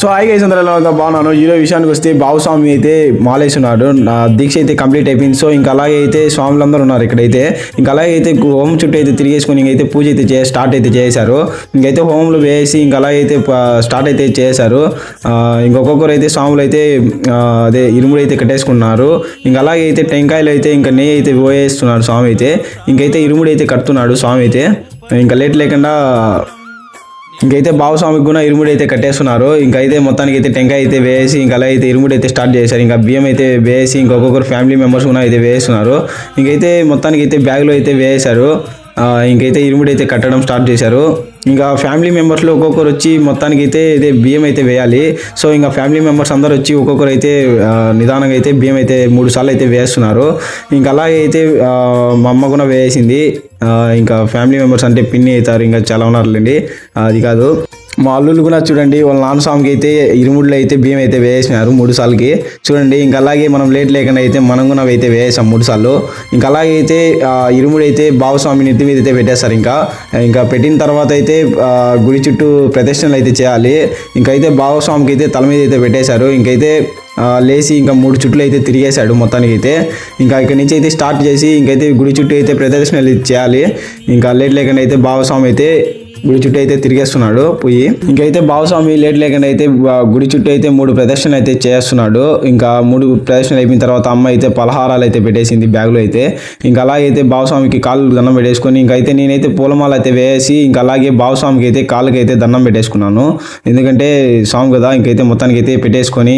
So hi guys అందరూ బాగున్నాను. ఈరోజు విషయానికి వస్తే బాబుస్వామి అయితే మాలేసున్నాడు. నా దీక్ష అయితే కంప్లీట్ అయిపోయింది. సో ఇంకా అలాగే అయితే స్వాములందరూ ఉన్నారు ఇక్కడైతే. ఇంకా అలాగే అయితే హోమం చుట్టూ అయితే తిరిగేసుకొని ఇంకైతే పూజ అయితే చే స్టార్ట్ అయితే చేశారు. ఇంకైతే హోమంలో వేసి ఇంకా అలాగే అయితే స్టార్ట్ అయితే చేశారు. ఆ, అయితే స్వాములు అయితే అదే ఇరుముడు అయితే కట్టేసుకున్నారు. ఇంకా అలాగే అయితే టెంకాయలు అయితే ఇంకా నెయ్యి అయితే పోయేస్తున్నాడు స్వామి అయితే. ఇంకైతే ఇరుముడు అయితే కడుతున్నాడు స్వామి అయితే. ఇంకా లేట్ లేకుండా ఇంకైతే బావస్వామికి కూడా ఇరుముడి అయితే కట్టేస్తున్నారు. ఇంకైతే మొత్తానికి అయితే టెంకాయ అయితే వేసి ఇంకా అలా అయితే ఇరుముడి అయితే స్టార్ట్ చేశారు. ఇంకా బియ్యం అయితే వేసి ఇంకొకరు ఫ్యామిలీ మెంబర్స్ కూడా అయితే వేస్తున్నారు. ఇంకైతే మొత్తానికి అయితే బ్యాగ్లో అయితే వేశారు. ఇంకైతే ఇరుముడి అయితే కట్టడం స్టార్ట్ చేశారు. ఇంకా ఫ్యామిలీ మెంబర్స్లో ఒక్కొక్కరు వచ్చి మొత్తానికి అయితే ఇదే బియ్యం అయితే వేయాలి. సో ఇంకా ఫ్యామిలీ మెంబర్స్ అందరూ వచ్చి ఒక్కొక్కరు అయితే నిదానంగా అయితే బియ్యం అయితే మూడు సార్లు అయితే వేస్తున్నారు. ఇంకా అలాగే అయితే మా అమ్మ కూడా వేసింది. ఇంకా ఫ్యామిలీ మెంబర్స్ అంటే పిన్ని అవుతారు ఇంకా చాలా ఉన్నారులేండి. అది కాదు. మా అల్లుళ్ళు కూడా చూడండి వాళ్ళ నాన్న స్వామికి అయితే ఇరుముడిలో అయితే బియ్యం అయితే వేసినారు మూడు సార్లకి. చూడండి ఇంకా అలాగే మనం లేట్ లేకుండా అయితే మనం కూడా అయితే వేసాం మూడు సార్లు. ఇంకా అలాగే అయితే ఇరుముడు అయితే బావస్వామి నెత్తి మీద అయితే పెట్టేస్తారు ఇంకా. ఇంకా పెట్టిన తర్వాత అయితే గుడి చుట్టూ ప్రదర్శనలు అయితే చేయాలి. ఇంకైతే బావస్వామికి అయితే తల మీద అయితే పెట్టేశారు. ఇంకైతే లేచి ఇంకా మూడు చుట్లు అయితే తిరిగేశాడు మొత్తానికి అయితే. ఇంకా ఇక్కడ నుంచి అయితే స్టార్ట్ చేసి ఇంకైతే గుడి చుట్టూ అయితే ప్రదర్శనలు అయితే చేయాలి. ఇంకా లేట్ లేకుండా అయితే బావస్వామి అయితే గుడి చుట్టూ అయితే తిరిగేస్తున్నాడు పోయి. ఇంకైతే బావస్వామి లేట్ లేకుండా అయితే గుడి చుట్టూ అయితే మూడు ప్రదర్శనలు అయితే చేస్తున్నాడు. ఇంకా మూడు ప్రదర్శనలు అయిపోయిన తర్వాత అమ్మ అయితే పలహారాలు అయితే పెట్టేసింది బ్యాగ్లో అయితే. ఇంకా అలాగైతే బావస్వామికి కాళ్ళు దండం పెట్టేసుకొని ఇంకైతే నేనైతే పూలమాల అయితే వేసి ఇంకా అలాగే బావస్వామికి అయితే కాళ్ళకి అయితే దండం పెట్టేసుకున్నాను. ఎందుకంటే స్వామి కదా ఇంకైతే మొత్తానికి అయితే పెట్టేసుకొని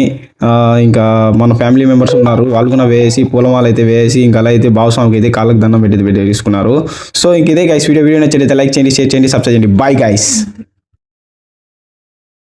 ఇంకా మన ఫ్యామిలీ మెంబర్స్ ఉన్నారు. వాళ్ళు కూడా వేసి పూలమాల అయితే వేసి ఇంకా అలా అయితే బావస్వామికి అయితే కాళ్ళకు దండం పెట్టి తీసుకున్నారు. సో ఇంక ఇదే గైస్ వీడియో వీడియో నచ్చితే లైక్ చేయండి షేర్ చేయండి సబ్స్క్రైబ్ చేయండి. Bye guys